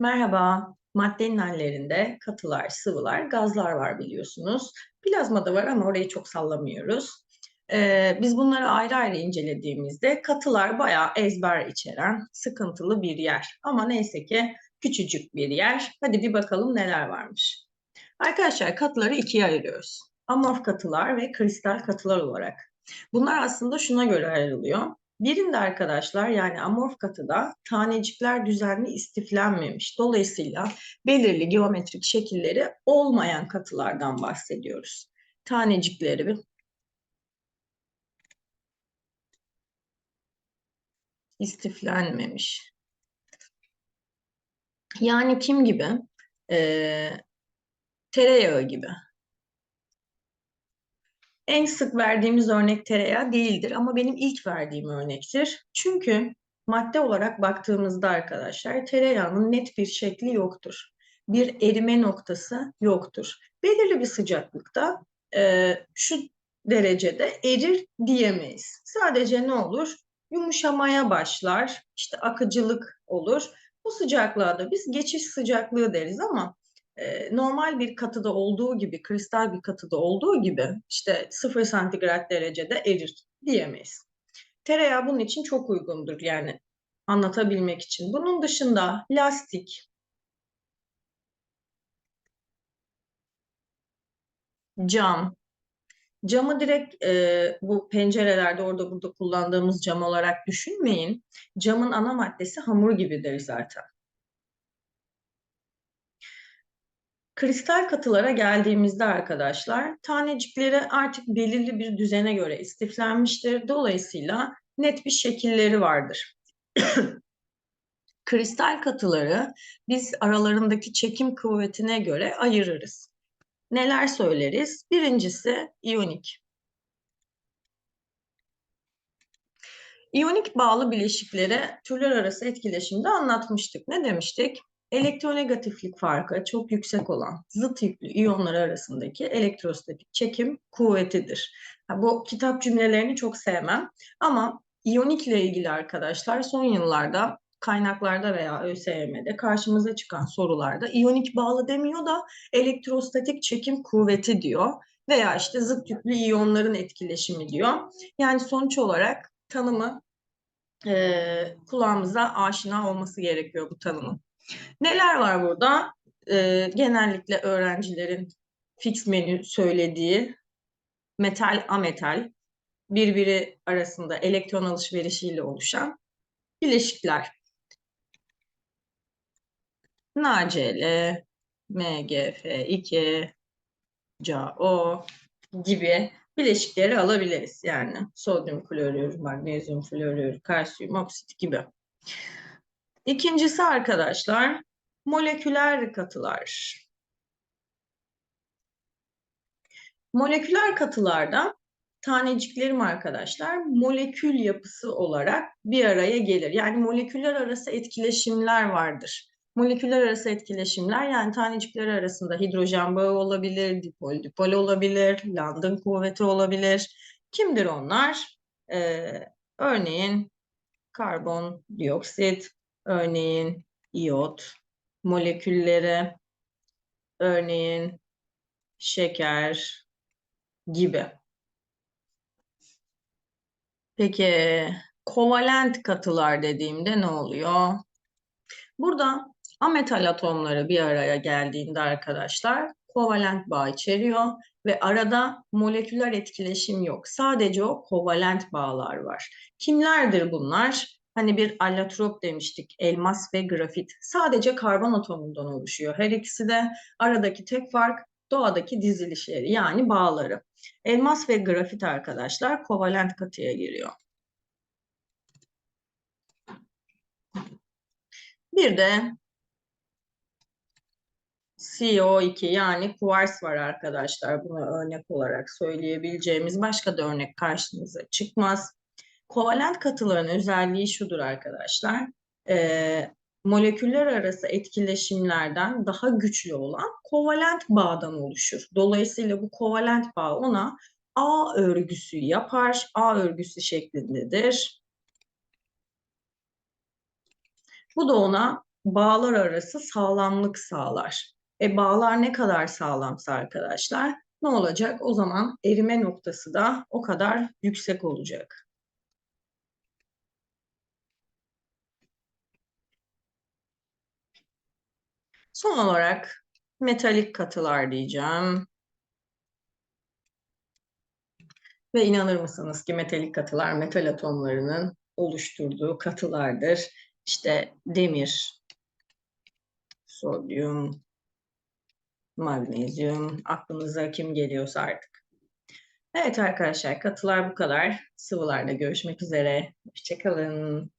Merhaba. Maddenin hallerinde katılar, sıvılar, gazlar var biliyorsunuz. Plazma da var ama orayı çok sallamıyoruz. Ee, biz bunları ayrı ayrı incelediğimizde katılar bayağı ezber içeren sıkıntılı bir yer. Ama neyse ki küçücük bir yer. Hadi bir bakalım neler varmış. Arkadaşlar katıları ikiye ayırıyoruz. Amorf katılar ve kristal katılar olarak. Bunlar aslında şuna göre ayrılıyor. Birinde arkadaşlar yani amorf katıda tanecikler düzenli istiflenmemiş. Dolayısıyla belirli geometrik şekilleri olmayan katılardan bahsediyoruz. Tanecikleri istiflenmemiş. Yani kim gibi? Ee, tereyağı gibi. En sık verdiğimiz örnek tereyağı değildir ama benim ilk verdiğim örnektir. Çünkü madde olarak baktığımızda arkadaşlar tereyağının net bir şekli yoktur. Bir erime noktası yoktur. Belirli bir sıcaklıkta e, şu derecede erir diyemeyiz. Sadece ne olur? Yumuşamaya başlar, işte akıcılık olur. Bu sıcaklığa da biz geçiş sıcaklığı deriz ama normal bir katıda olduğu gibi, kristal bir katıda olduğu gibi işte 0 santigrat derecede erir diyemeyiz. Tereyağı bunun için çok uygundur yani anlatabilmek için. Bunun dışında lastik, cam, camı direkt e, bu pencerelerde orada burada kullandığımız cam olarak düşünmeyin. Camın ana maddesi hamur gibidir zaten. Kristal katılara geldiğimizde arkadaşlar tanecikleri artık belirli bir düzene göre istiflenmiştir. Dolayısıyla net bir şekilleri vardır. Kristal katıları biz aralarındaki çekim kuvvetine göre ayırırız. Neler söyleriz? Birincisi iyonik. İyonik bağlı bileşiklere türler arası etkileşimde anlatmıştık. Ne demiştik? Elektronegatiflik farkı çok yüksek olan zıt yüklü iyonlar arasındaki elektrostatik çekim kuvvetidir. bu kitap cümlelerini çok sevmem ama iyonikle ilgili arkadaşlar son yıllarda kaynaklarda veya ÖSYM'de karşımıza çıkan sorularda iyonik bağlı demiyor da elektrostatik çekim kuvveti diyor veya işte zıt yüklü iyonların etkileşimi diyor. Yani sonuç olarak tanımı e, kulağımıza aşina olması gerekiyor bu tanımın. Neler var burada? Ee, genellikle öğrencilerin fix menü söylediği metal ametal birbiri arasında elektron alışverişiyle oluşan bileşikler. NaCl, MgF2, CaO gibi bileşikleri alabiliriz. Yani sodyum klorür, magnezyum florür, kalsiyum oksit gibi. İkincisi arkadaşlar moleküler katılar. Moleküler katılarda taneciklerim arkadaşlar molekül yapısı olarak bir araya gelir. Yani moleküller arası etkileşimler vardır. Moleküller arası etkileşimler yani tanecikler arasında hidrojen bağı olabilir, dipol dipol olabilir, London kuvveti olabilir. Kimdir onlar? Ee, örneğin karbon dioksit, örneğin iot molekülleri, örneğin şeker gibi. Peki kovalent katılar dediğimde ne oluyor? Burada ametal atomları bir araya geldiğinde arkadaşlar kovalent bağ içeriyor ve arada moleküler etkileşim yok. Sadece o kovalent bağlar var. Kimlerdir bunlar? Hani bir allotrop demiştik, elmas ve grafit. Sadece karbon atomundan oluşuyor. Her ikisi de aradaki tek fark doğadaki dizilişleri yani bağları. Elmas ve grafit arkadaşlar kovalent katıya giriyor. Bir de CO2 yani kuvars var arkadaşlar. Buna örnek olarak söyleyebileceğimiz başka da örnek karşınıza çıkmaz. Kovalent katıların özelliği şudur arkadaşlar. E, moleküller arası etkileşimlerden daha güçlü olan kovalent bağdan oluşur. Dolayısıyla bu kovalent bağ ona A örgüsü yapar. A örgüsü şeklindedir. Bu da ona bağlar arası sağlamlık sağlar. E bağlar ne kadar sağlamsa arkadaşlar ne olacak? O zaman erime noktası da o kadar yüksek olacak. Son olarak metalik katılar diyeceğim. Ve inanır mısınız ki metalik katılar metal atomlarının oluşturduğu katılardır. İşte demir, sodyum, magnezyum, aklınıza kim geliyorsa artık. Evet arkadaşlar katılar bu kadar. Sıvılarda görüşmek üzere. Hoşçakalın.